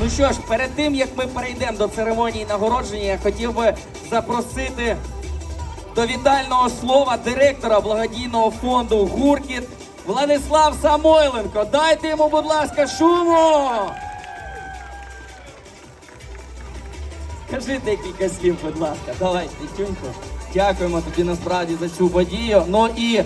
Ну що ж, перед тим як ми перейдемо до церемонії нагородження, я хотів би запросити до вітального слова директора благодійного фонду Гуркіт Владислав Самойленко. Дайте йому, будь ласка, шуму! Кажи декілька слів, будь ласка. Давай, Тютюнько. Дякуємо тобі насправді за цю подію. Ну і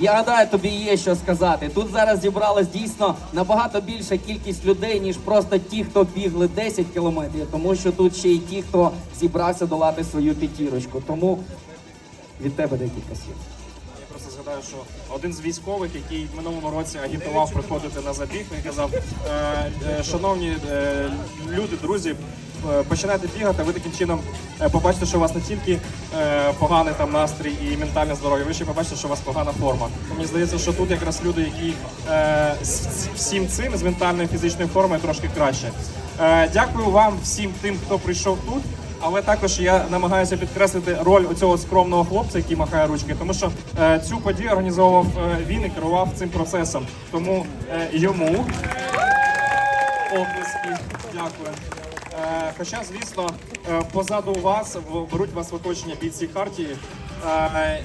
я гадаю, тобі є що сказати. Тут зараз зібралась дійсно набагато більша кількість людей, ніж просто ті, хто бігли 10 кілометрів, тому що тут ще й ті, хто зібрався долати свою п'ятірочку. Тому від тебе декілька слів. Я просто згадаю, що один з військових, який в минулому році агітував приходити на забіг, він казав: е, е, шановні е, люди, друзі. Е, Починайте бігати, ви таким чином е, побачите, що у вас не тільки е, поганий там настрій і ментальне здоров'я, ви ще побачите, що у вас погана форма. Мені здається, що тут якраз люди, які всім цим з ментальною фізичною формою трошки краще. Дякую вам всім тим, хто прийшов тут. Але також я намагаюся підкреслити роль цього скромного хлопця, який махає ручки, тому що е, цю подію організовував е, він і керував цим процесом. Тому е, йому оплески. Дякую. Е, хоча, звісно, е, позаду вас беруть вас в оточення бійці Хартії. Е,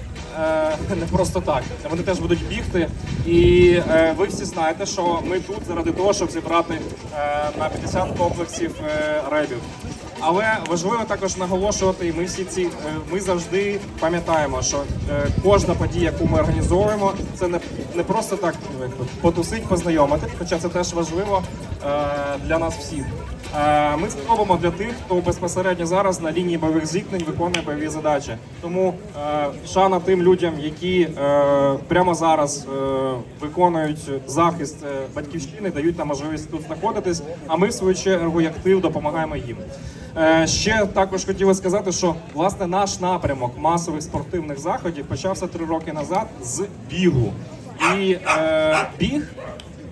не просто так. Вони теж будуть бігти. І ви всі знаєте, що ми тут заради того, щоб зібрати на 50 комплексів ребів. Але важливо також наголошувати, і ми всі ці ми завжди пам'ятаємо, що кожна подія, яку ми організовуємо, це не, не просто так ну, потусить, познайомити, хоча це теж важливо для нас всіх. Е, Ми це робимо для тих, хто безпосередньо зараз на лінії бойових зіткнень виконує бойові задачі. Тому е, шана тим людям, які е, прямо зараз виконують захист батьківщини, дають нам можливість тут знаходитись. А ми в свою чергу як тил допомагаємо їм. Ще також хотіли сказати, що власне наш напрямок масових спортивних заходів почався три роки назад з бігу. І е, біг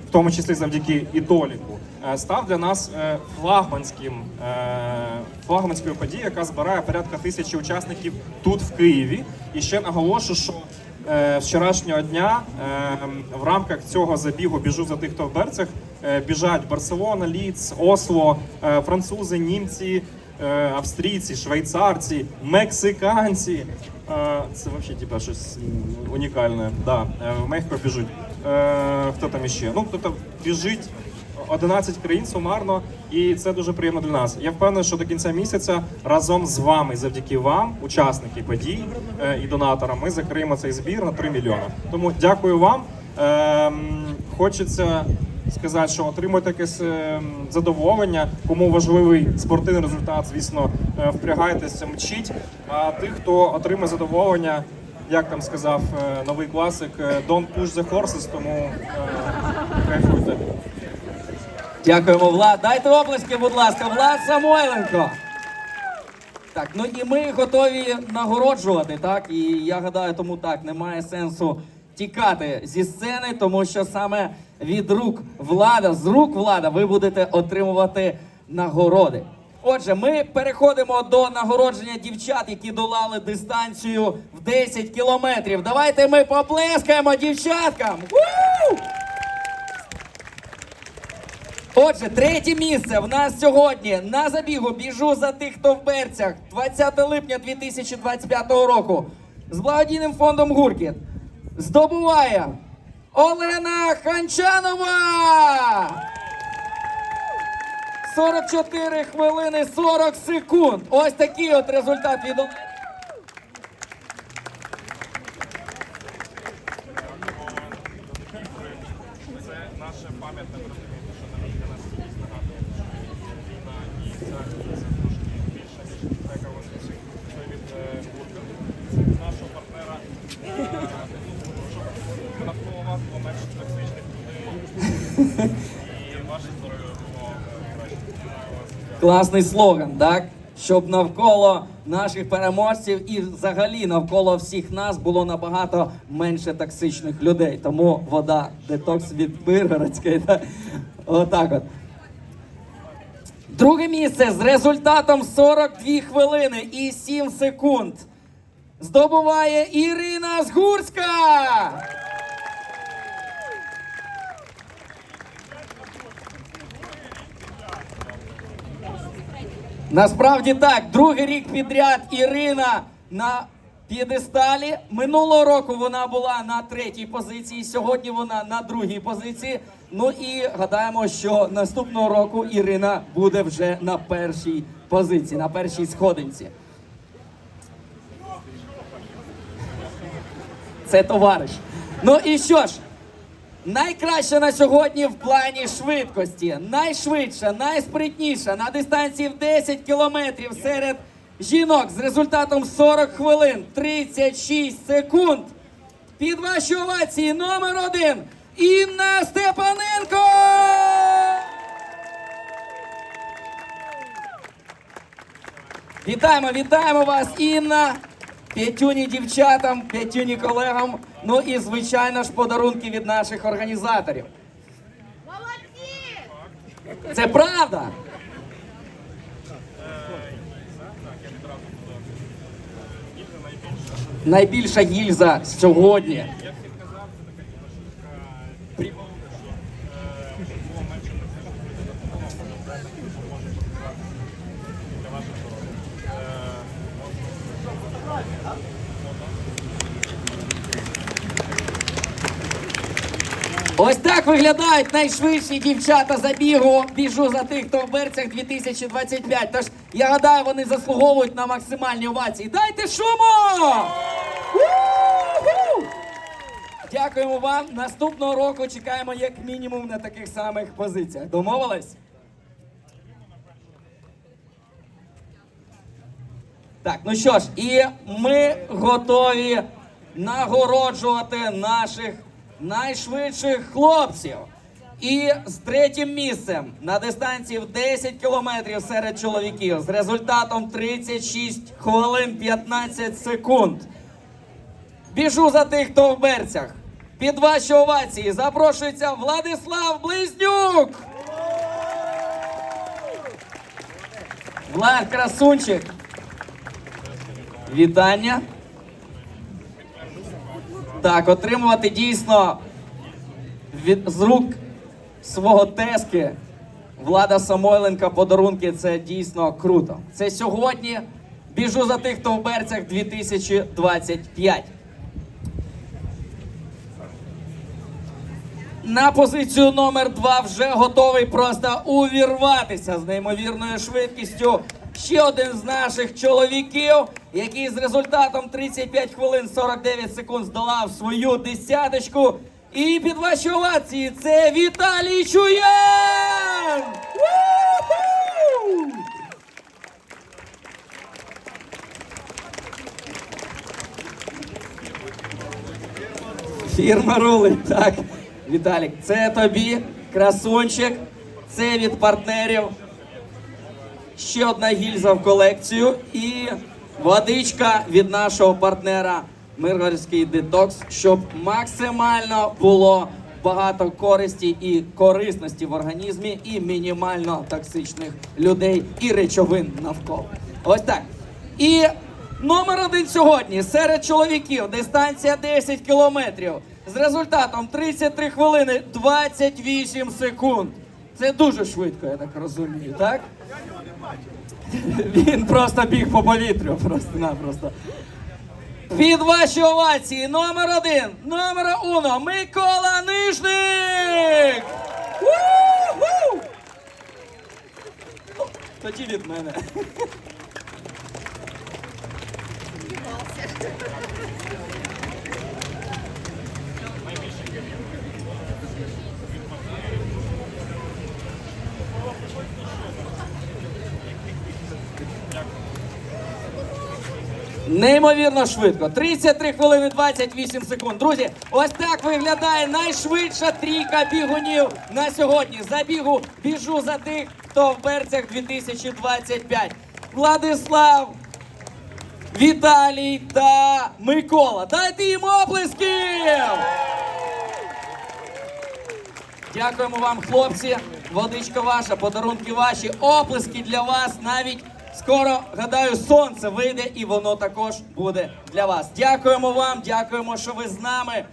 в тому числі завдяки і Толіку, е, став для нас е, флагманським е, флагманською подією, яка збирає порядка тисячі учасників тут в Києві. І ще наголошу, що е, вчорашнього дня е, в рамках цього забігу біжу за тих, хто в берцях. е, Біжать Барселона, Ліц, Осло, е, французи, німці, е, австрійці, швейцарці, мексиканці. Е, Це взагалі типа щось унікальне. Да, е, в Мехіко біжуть. Е, Хто там іще? Ну, тобто біжить 11 країн сумарно, і це дуже приємно для нас. Я впевнений, що до кінця місяця разом з вами, завдяки вам, учасники подій е, і донаторам, ми закриємо цей збір на 3 мільйони. Тому дякую вам. Ем, Хочеться сказати, що отримуєте якесь ем, задоволення. Кому важливий спортивний результат, звісно, е, впрягайтеся, мчіть. А тих, хто отримає задоволення, як там сказав е, новий класик, don't push the horses, тому кайфуйте. Дякуємо, Влад. Дайте оплески, будь ласка, Влад Самойленко. Так, ну і ми готові нагороджувати, так? І я гадаю, тому так немає сенсу тікати зі сцени, тому що саме від рук влада, з рук влада, ви будете отримувати нагороди. Отже, ми переходимо до нагородження дівчат, які долали дистанцію в 10 кілометрів. Давайте ми поплескаємо дівчаткам! Отже, третє місце в нас сьогодні на забігу біжу за тих, хто в берцях 20 липня 2025 року з благодійним фондом Гуркіт здобуває Олена Ханчанова! 44 хвилини 40 секунд. Ось такий от результат від Олени. Це наше пам'ятне розуміння, що навіть для нас якісь нагадує, що війна і ця це трошки більше, ніж безпека вони це від е, Гурка. Це від нашого партнера, е, щоб навколо вас було менше токсичних людей і ваше здоров'я було краще. Вітаю вас. Класний слоган, так? Щоб навколо наших переможців і взагалі навколо всіх нас було набагато менше токсичних людей. Тому вода детокс від Миргородської. так? Отак от. Друге місце з результатом 42 хвилини і 7 секунд. Здобуває Ірина Згурська. Насправді так, другий рік підряд Ірина на п'єдесталі. Минулого року вона була на третій позиції, сьогодні вона на другій позиції. Ну і гадаємо, що наступного року Ірина буде вже на першій позиції, на першій сходинці. Це товариш. Ну і що ж, Найкраща на сьогодні в плані швидкості, найшвидша, найспритніша на дистанції в 10 кілометрів серед жінок з результатом 40 хвилин 36 секунд. Під ваші овації номер один Інна Степаненко! Вітаємо, вітаємо вас, Інна! П'ятюні дівчатам, п'ятюні колегам. Ну і звичайно ж подарунки від наших організаторів. Молодці! Це правда. Найбільша гільза сьогодні. Ось так виглядають найшвидші дівчата забігу. Біжу за тих, хто в берцях 2025. Тож я гадаю, вони заслуговують на максимальні овації. Дайте шуму! Дякуємо вам. Наступного року чекаємо як мінімум на таких самих позиціях. Домовились? Так, ну що ж, і ми готові нагороджувати наших найшвидших хлопців. І з третім місцем на дистанції в 10 кілометрів серед чоловіків з результатом 36 хвилин 15 секунд. Біжу за тих, хто в берцях. Під ваші овації запрошується Владислав Близнюк. Влад Красунчик. Вітання. Так, отримувати дійсно від з рук свого тески Влада Самойленка подарунки це дійсно круто. Це сьогодні біжу за тих, хто в берцях 2025. На позицію номер два вже готовий просто увірватися з неймовірною швидкістю. Ще один з наших чоловіків, який з результатом 35 хвилин 49 секунд здолав свою десяточку. І під ваші овації це Віталій Чуян! Фірма рулить, так. Віталік, це тобі, красунчик, це від партнерів. Ще одна гільза в колекцію і водичка від нашого партнера Миргородський детокс, щоб максимально було багато користі і корисності в організмі, і мінімально токсичних людей і речовин навколо. Ось так. І номер один сьогодні серед чоловіків дистанція 10 кілометрів з результатом 33 хвилини 28 секунд. Це дуже швидко, я так розумію, так? Він просто біг по повітрю, просто-напросто. Під ваші овації номер один, номер уно, Микола Нижник! Тоді від мене. Неймовірно швидко. 33 хвилини 28 секунд. Друзі, ось так виглядає найшвидша трійка бігунів на сьогодні. Забігу біжу за тих, хто в берцях 2025. Владислав, Віталій та Микола. Дайте їм оплесків! Дякуємо вам, хлопці. Водичка ваша, подарунки ваші, оплески для вас. Навіть скоро, гадаю, сонце вийде і воно також буде для вас. Дякуємо вам, дякуємо, що ви з нами.